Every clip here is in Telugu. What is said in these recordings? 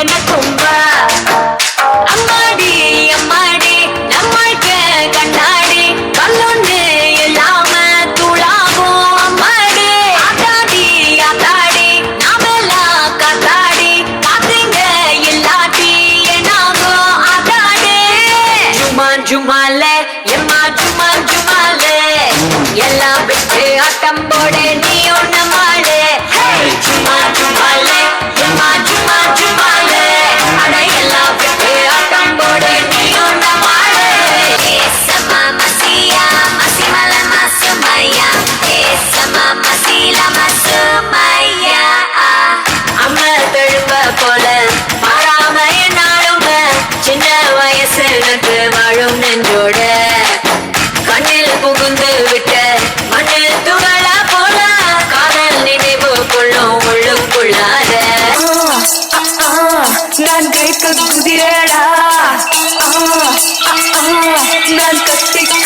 என்ன கும்பா? அம்மாடி அம்மாடி நம்மளுக்கு கண்ணாடி. கல்லொண்டு இல்லாம துளாகும் அம்மாடி. ஆத்தாடி ஆத்தாடி நாமெல்லாம் காத்தாடி. காத்துங்க எல்லாத்தி என்னாகும் ஆத்தாடி. சும்மா சும்மால எம்மா சும்மா சும்மால எல்லாம் விட்டு ஆட்டம்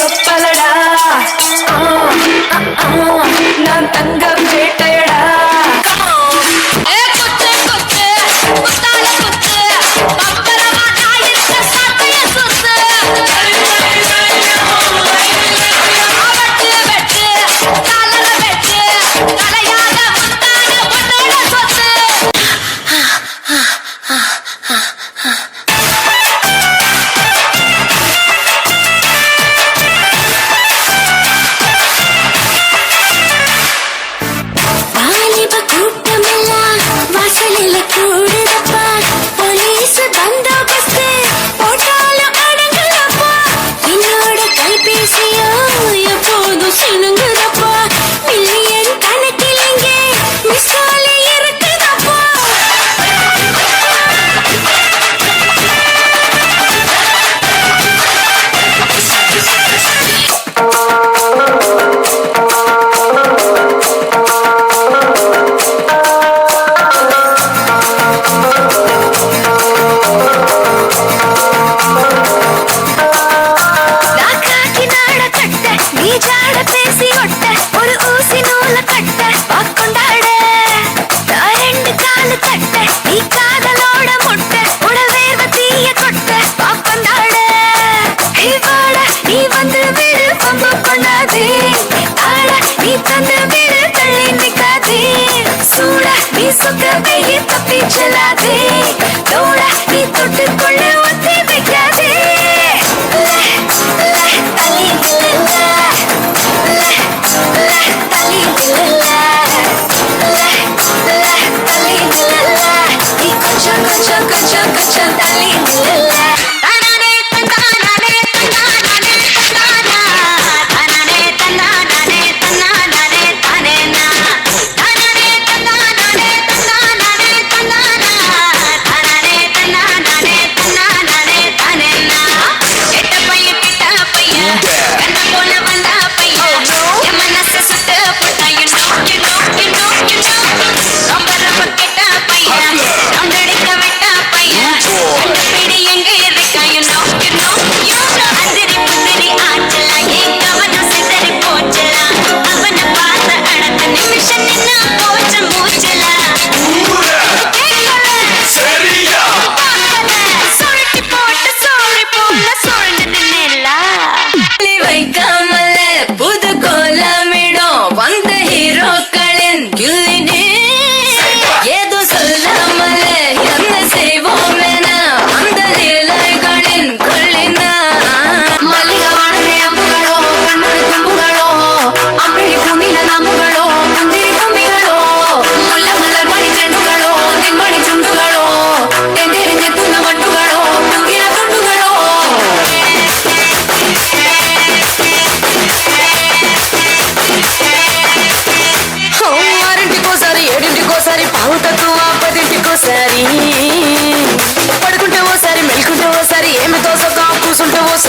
చెప్పలడా? నా తంగ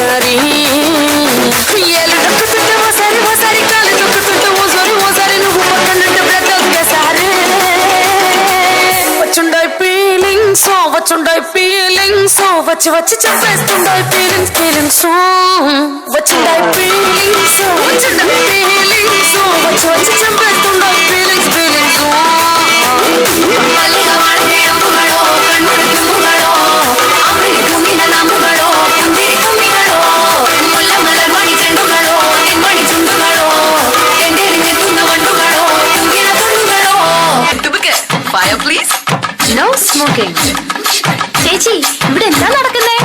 ఒసారి ఏళ్ళు నొక్కుతుంటే ఓసారి ఓసారి కాళ్ళు నొక్కుతుంటే ఓసారి ఓసారి నువ్వు పక్కనుంటే ప్రతి ఒక్కసారి వచ్చి వచ్చి చెప్పేస్తుండే ఫీలింగ్స్ ఫీలింగ్స్ వచ్చిండే ఫీలింగ్స్ వచ్చిండే ఫీలింగ్స్ వచ్చి వచ్చి చెప్పేస్తుండే feelings feelings please no smoking ചേച്ചി ഇവിടെ എന്താ നടക്കുന്നേ?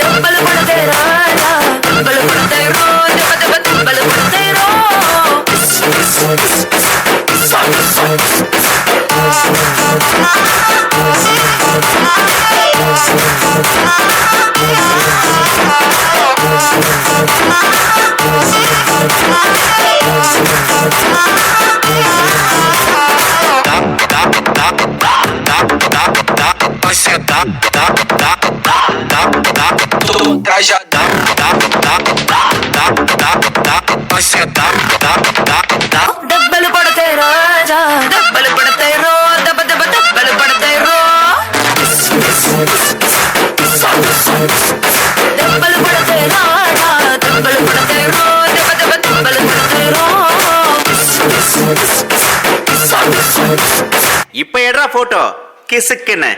తప్పలు పడితే రాజా తప్పలు పడితే రో దెబ్బ దెబ్బ తప్పలు పడితే రో do trajadão, dá, dá, dá, dá, dá, dá, vai sentar, dá, dá, dá. Double पड़ते रो जा, double पड़ते रो, dub dub double पड़ते रो. Double पड़ते रो जा, double पड़ते रो, dub dub double पड़ते रो. இப்ப எடுறா போட்டோ கிசுக்குன்னு